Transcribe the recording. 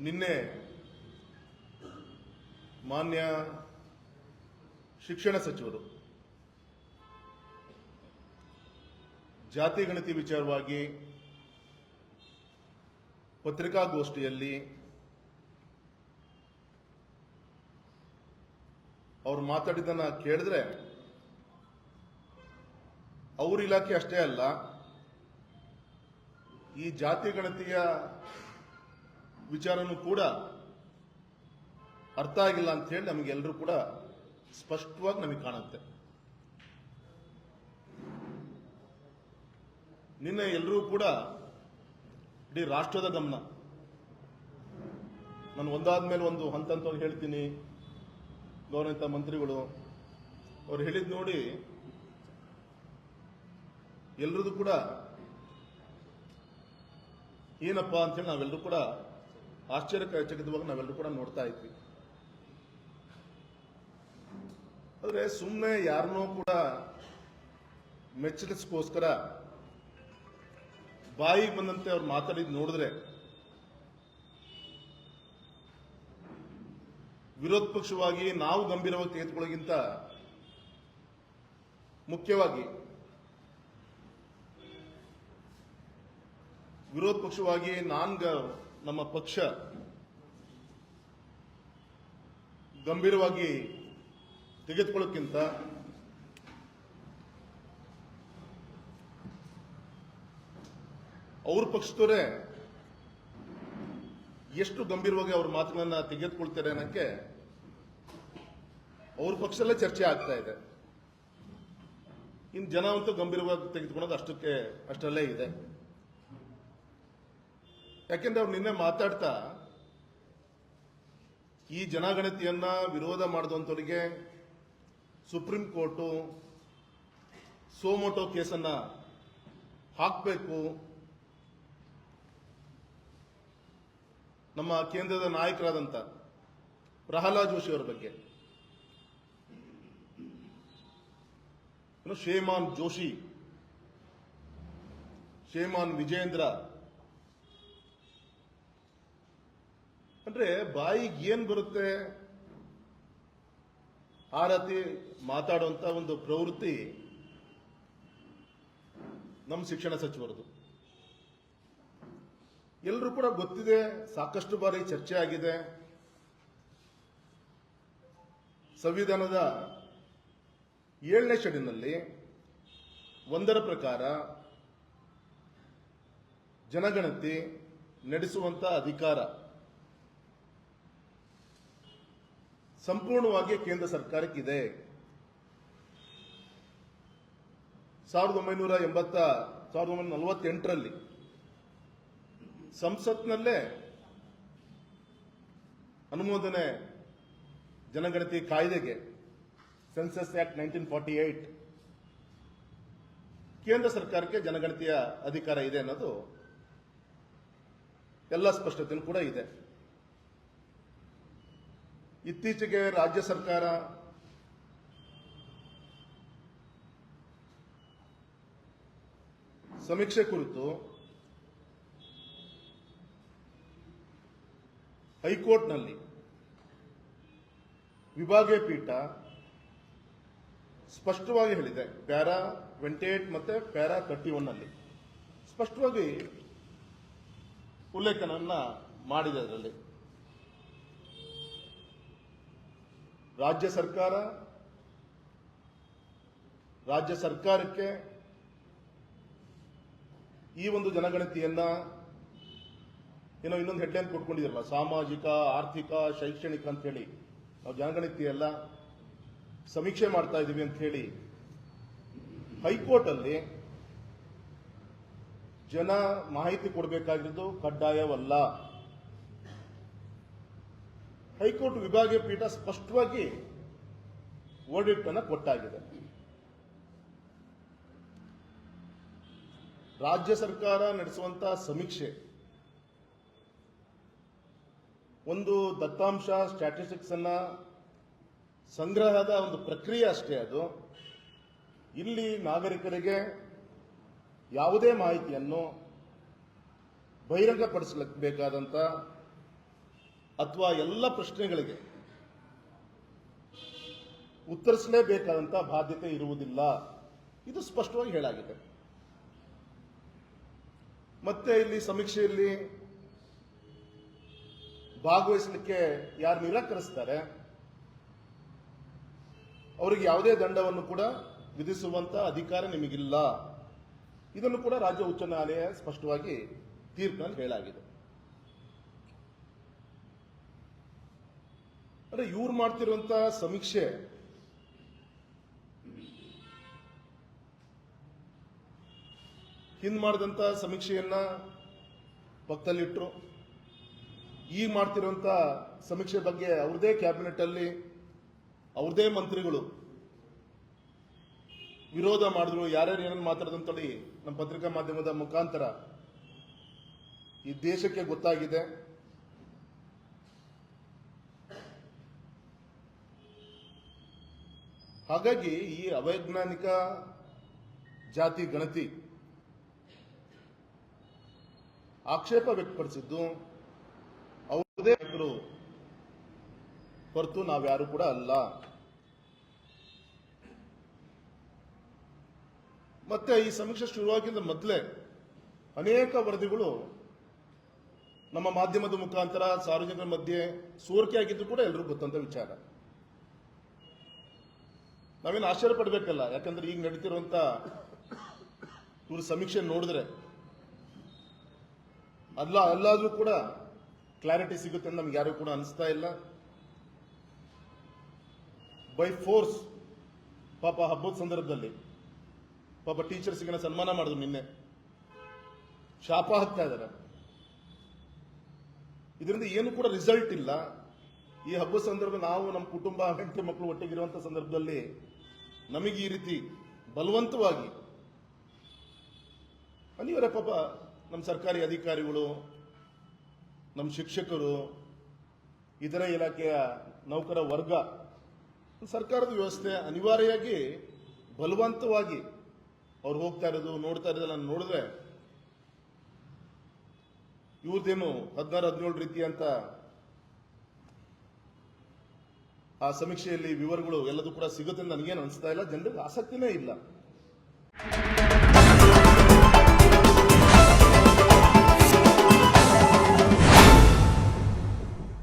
ನಿನ್ನೆ ಮಾನ್ಯ ಶಿಕ್ಷಣ ಸಚಿವರು ಜಾತಿ ಗಣತಿ ವಿಚಾರವಾಗಿ ಪತ್ರಿಕಾಗೋಷ್ಠಿಯಲ್ಲಿ ಅವ್ರು ಮಾತಾಡಿದ್ದನ್ನ ಕೇಳಿದ್ರೆ ಅವ್ರ ಇಲಾಖೆ ಅಷ್ಟೇ ಅಲ್ಲ, ಈ ಜಾತಿ ಗಣತಿಯ ವಿಚಾರನೂ ಕೂಡ ಅರ್ಥ ಆಗಿಲ್ಲ ಅಂತ ಹೇಳಿ ನಮಗೆಲ್ಲರೂ ಕೂಡ ಸ್ಪಷ್ಟವಾಗಿ ನಮಗೆ ಕಾಣುತ್ತೆ. ನಿನ್ನೆ ಎಲ್ಲರೂ ಕೂಡ ಇಡೀ ರಾಷ್ಟ್ರದ ಗಮನ. ನಾನು ಒಂದಾದ್ಮೇಲೆ ಒಂದು ಹಂತ ಹಂತವಾಗಿ ಹೇಳ್ತೀನಿ. ಗೌರವಿತ ಮಂತ್ರಿಗಳು, ಅವ್ರು ಹೇಳಿದ್ ನೋಡಿ ಎಲ್ರದ್ದು ಕೂಡ ಏನಪ್ಪ ಅಂತೇಳಿ ನಾವೆಲ್ಲರೂ ಕೂಡ ಆಶ್ಚರ್ಯಚಕಿತವಾಗಿ ನಾವೆಲ್ಲರೂ ಕೂಡ ನೋಡ್ತಾ ಇದ್ವಿ. ಆದ್ರೆ ಸುಮ್ಮನೆ ಯಾರನ್ನೋ ಕೂಡ ಮೆಚ್ಚಲಿಸ್ಕೋಸ್ಕರ ಬಾಯಿ ಬಂದಂತೆ ಅವ್ರು ಮಾತಾಡಿದ್ ನೋಡಿದ್ರೆ ವಿರೋಧ ಪಕ್ಷವಾಗಿ ನಾವು ಗಂಭೀರವಾಗಿ ತೆಗೆದುಕೊಳ್ಳೋಗಿಂತ ಮುಖ್ಯವಾಗಿ ವಿರೋಧ ಪಕ್ಷವಾಗಿ ನಾನ್ ನಮ್ಮ ಪಕ್ಷ ಗಂಭೀರವಾಗಿ ತೆಗೆದುಕೊಳ್ಳೋಕ್ಕಿಂತ ಅವ್ರ ಪಕ್ಷದವರೇ ಎಷ್ಟು ಗಂಭೀರವಾಗಿ ಅವ್ರ ಮಾತುಗಳನ್ನ ತೆಗೆದುಕೊಳ್ತಾರೆ ಅನ್ನಕ್ಕೆ ಅವ್ರ ಪಕ್ಷದಲ್ಲೇ ಚರ್ಚೆ ಆಗ್ತಾ ಇದೆ. ಇನ್ನು ಜನ ಅಂತೂ ಗಂಭೀರವಾಗಿ ತೆಗೆದುಕೊಳ್ಳೋದು ಅಷ್ಟಕ್ಕೆ ಅಷ್ಟರಲ್ಲೇ ಇದೆ. ಯಾಕೆಂದ್ರೆ ಅವ್ರು ನಿನ್ನೆ ಮಾತಾಡ್ತಾ, ಈ ಜನಗಣತಿಯನ್ನ ವಿರೋಧ ಮಾಡಿದಂಥವರಿಗೆ ಸುಪ್ರೀಂ ಕೋರ್ಟು ಸೋಮೋಟೋ ಕೇಸನ್ನ ಹಾಕಬೇಕು. ನಮ್ಮ ಕೇಂದ್ರದ ನಾಯಕರಾದಂಥ ಪ್ರಹ್ಲಾದ್ ಜೋಶಿ ಅವರ ಬಗ್ಗೆ. ಶ್ರೀಮಾನ್ ಜೋಶಿ ಶ್ರೀಮಾನ್ ವಿಜೇಂದ್ರ ಅಂದ್ರೆ ಬಾಯಿಗೆ ಏನ್ ಬರುತ್ತೆ? ಆ ರೀತಿ ಮಾತಾಡುವಂತ ಒಂದು ಪ್ರವೃತ್ತಿ ನಮ್ಮ ಶಿಕ್ಷಣ ಸಚಿವರದು. ಎಲ್ಲರೂ ಕೂಡ ಗೊತ್ತಿದೆ, ಸಾಕಷ್ಟು ಬಾರಿ ಚರ್ಚೆ ಆಗಿದೆ. ಸಂವಿಧಾನದ ಏಳನೇ ಶೆಡಿನಲ್ಲಿ ಒಂದರ ಪ್ರಕಾರ ಜನಗಣತಿ ನಡೆಸುವಂತ ಅಧಿಕಾರ ಸಂಪೂರ್ಣವಾಗಿ ಕೇಂದ್ರ ಸರ್ಕಾರಕ್ಕಿದೆ. ಸಾವಿರದ ಒಂಬೈನೂರ ಎಂಬತ್ತ, ಸಾವಿರದ ಒಂಬೈನೂರ ನಲವತ್ತೆಂಟರಲ್ಲಿ ಸಂಸತ್ನಲ್ಲೇ ಅನುಮೋದನೆ ಜನಗಣತಿ ಕಾಯ್ದೆಗೆ census act nineteen forty eight ಕೇಂದ್ರ ಸರ್ಕಾರಕ್ಕೆ ಜನಗಣತಿಯ ಅಧಿಕಾರ ಇದೆ ಅನ್ನೋದು ಎಲ್ಲ ಸ್ಪಷ್ಟತೆಯೂ ಕೂಡ ಇದೆ. ಇತ್ತೀಚೆಗೆ ರಾಜ್ಯ ಸರ್ಕಾರ ಸಮೀಕ್ಷೆ ಕುರಿತು ಹೈಕೋರ್ಟ್ನಲ್ಲಿ ವಿಭಾಗೀಯ ಪೀಠ ಸ್ಪಷ್ಟವಾಗಿ ಹೇಳಿದೆ. ಪ್ಯಾರಾ ಟ್ವೆಂಟಿ ಏಟ್ ಮತ್ತೆ ಪ್ಯಾರಾ ತರ್ಟಿ ಒನ್ ಅಲ್ಲಿ ಸ್ಪಷ್ಟವಾಗಿ ಉಲ್ಲೇಖನನ್ನ ಮಾಡಿದೆ ಅದರಲ್ಲಿ. ರಾಜ್ಯ ಸರ್ಕಾರ, ರಾಜ್ಯ ಸರ್ಕಾರಕ್ಕೆ ಈ ಒಂದು ಜನಗಣತಿಯನ್ನ ಏನೋ ಇನ್ನೊಂದು ಹೆಡ್ಲೈನ್ ಕೊಟ್ಕೊಂಡಿದ್ರಲ್ಲ, ಸಾಮಾಜಿಕ, ಆರ್ಥಿಕ, ಶೈಕ್ಷಣಿಕ ಅಂತ ಹೇಳಿ ನಾವು ಜನಗಣತಿ ಎಲ್ಲ ಸಮೀಕ್ಷೆ ಮಾಡ್ತಾ ಇದ್ದೀವಿ ಅಂತ ಹೇಳಿ ಹೈಕೋರ್ಟ್ ಅಲ್ಲಿ ಜನ ಮಾಹಿತಿ ಕೊಡಬೇಕಾಗಿರೋದು ಕಡ್ಡಾಯವಲ್ಲ. ಹೈಕೋರ್ಟ್ ವಿಭಾಗೀಯ ಪೀಠ ಸ್ಪಷ್ಟವಾಗಿ ವರ್ಡಿಕ್ಟ್ ಅನ್ನು ಕೊಟ್ಟಾಗಿದೆ. ರಾಜ್ಯ ಸರ್ಕಾರ ನಡೆಸುವಂತಹ ಸಮೀಕ್ಷೆ, ಒಂದು ದತ್ತಾಂಶ ಸ್ಟ್ಯಾಟಿಸ್ಟಿಕ್ಸ್ ಅನ್ನ ಸಂಗ್ರಹದ ಒಂದು ಪ್ರಕ್ರಿಯೆ ಅಷ್ಟೇ ಅದು. ಇಲ್ಲಿ ನಾಗರಿಕರಿಗೆ ಯಾವುದೇ ಮಾಹಿತಿಯನ್ನು ಬಹಿರಂಗಪಡಿಸಬೇಕಾದಂತ ಅಥವಾ ಎಲ್ಲ ಪ್ರಶ್ನೆಗಳಿಗೆ ಉತ್ತರಿಸಲೇಬೇಕಾದಂತ ಬಾಧ್ಯತೆ ಇರುವುದಿಲ್ಲ. ಇದು ಸ್ಪಷ್ಟವಾಗಿ ಹೇಳಾಗಿದೆ ಮತ್ತೆ ಇಲ್ಲಿ ಸಮೀಕ್ಷೆಯಲ್ಲಿ ಭಾಗವಹಿಸಲಿಕ್ಕೆ ಯಾರು ನಿರಾಕರಿಸ್ತಾರೆ? ಅವರಿಗೆ ಯಾವುದೇ ದಂಡವನ್ನು ಕೂಡ ವಿಧಿಸುವಂತ ಅಧಿಕಾರ ನಿಮಗಿಲ್ಲ. ಇದನ್ನು ಕೂಡ ರಾಜ್ಯ ಉಚ್ಚ ನ್ಯಾಯಾಲಯ ಸ್ಪಷ್ಟವಾಗಿ ತೀರ್ಪಿನಲ್ಲಿ ಹೇಳಾಗಿದೆ ಅಂದ್ರೆ ಇವ್ರು ಮಾಡ್ತಿರುವಂತ ಸಮೀಕ್ಷೆ ಹಿಂದ್ ಮಾಡಿದಂತ ಸಮೀಕ್ಷೆಯನ್ನ ಪಕ್ಕದಲ್ಲಿಟ್ರು. ಈಗ ಮಾಡ್ತಿರುವಂತ ಸಮೀಕ್ಷೆ ಬಗ್ಗೆ ಅವ್ರದೇ ಕ್ಯಾಬಿನೆಟ್ ಅಲ್ಲಿ ಅವ್ರದೇ ಮಂತ್ರಿಗಳು ವಿರೋಧ ಮಾಡಿದ್ರು. ಯಾರ್ಯಾರು ಏನನ್ನು ಮಾತಾಡೋದಂತೇಳಿ ನಮ್ಮ ಪತ್ರಿಕಾ ಮಾಧ್ಯಮದ ಮುಖಾಂತರ ಈ ದೇಶಕ್ಕೆ ಗೊತ್ತಾಗಿದೆ. ಹಾಗಾಗಿ ಈ ಅವೈಜ್ಞಾನಿಕ ಜಾತಿ ಗಣತಿ ಆಕ್ಷೇಪ ವ್ಯಕ್ತಪಡಿಸಿದ್ದು ಅವರದೇ ಹೊರತು ನಾವ್ಯಾರು ಕೂಡ ಅಲ್ಲ. ಮತ್ತೆ ಈ ಸಮೀಕ್ಷೆ ಶುರುವಾಗಿದ್ದ ಮೊದಲೇ ಅನೇಕ ವರದಿಗಳು ನಮ್ಮ ಮಾಧ್ಯಮದ ಮುಖಾಂತರ ಸಾರ್ವಜನಿಕರ ಮಧ್ಯೆ ಸೋರಿಕೆಯಾಗಿದ್ದು ಕೂಡ ಎಲ್ಲರಿಗೂ ಗೊತ್ತಂತ ವಿಚಾರ. ನಾವೇನು ಆಶ್ಚರ್ಯ ಪಡಬೇಕಲ್ಲ? ಯಾಕಂದ್ರೆ ಈಗ ನಡೀತಿರುವಂತ ಇವ್ರ ಸಮೀಕ್ಷೆ ನೋಡಿದ್ರೆ ಅಲ್ಲ ಅಲ್ಲಾದ್ರೂ ಕೂಡ ಕ್ಲಾರಿಟಿ ಸಿಗುತ್ತೆ ಅಂತ ನಮ್ಗೆ ಯಾರು ಕೂಡ ಅನಿಸ್ತಾ ಇಲ್ಲ. ಬೈ ಫೋರ್ಸ್ ಪಾಪ ಹಬ್ಬದ ಸಂದರ್ಭದಲ್ಲಿ ಪಾಪ ಟೀಚರ್ಸ್ಗೆ ಸನ್ಮಾನ ಮಾಡಿದ್ರು ನಿನ್ನೆ. ಶಾಪ ಹಾಕ್ತಾ ಇದ್ದಾರೆ. ಇದರಿಂದ ಏನು ಕೂಡ ರಿಸಲ್ಟ್ ಇಲ್ಲ. ಈ ಹಬ್ಬದ ಸಂದರ್ಭ ನಾವು ನಮ್ಮ ಕುಟುಂಬ, ಹೆಂಡತಿ ಮಕ್ಕಳು ಒಟ್ಟಿಗಿರುವಂತ ಸಂದರ್ಭದಲ್ಲಿ ನಮಗೆ ಈ ರೀತಿ ಬಲವಂತವಾಗಿ ಅನಿವಾರ್ಯ ಪಾಪ ನಮ್ಮ ಸರ್ಕಾರಿ ಅಧಿಕಾರಿಗಳು, ನಮ್ಮ ಶಿಕ್ಷಕರು, ಇತರ ಇಲಾಖೆಯ ನೌಕರ ವರ್ಗ, ಸರ್ಕಾರದ ವ್ಯವಸ್ಥೆ ಅನಿವಾರ್ಯವಾಗಿ ಬಲವಂತವಾಗಿ ಅವ್ರು ಹೋಗ್ತಾ ಇರೋದು, ನೋಡ್ತಾ ಇರೋದನ್ನ ನೋಡಿದ್ರೆ ಇವ್ರದ್ದೇನು ಹದಿನಾರು, ಹದಿನೇಳು ರೀತಿ ಅಂತ ಆ ಸಮೀಕ್ಷೆಯಲ್ಲಿ ವಿವರಗಳು ಎಲ್ಲದೂ ಕೂಡ ಸಿಗುತ್ತೆ ನನಗೇನು ಅನಿಸ್ತಾ ಇಲ್ಲ. ಜನರಿಗೆ ಆಸಕ್ತಿನೇ ಇಲ್ಲ.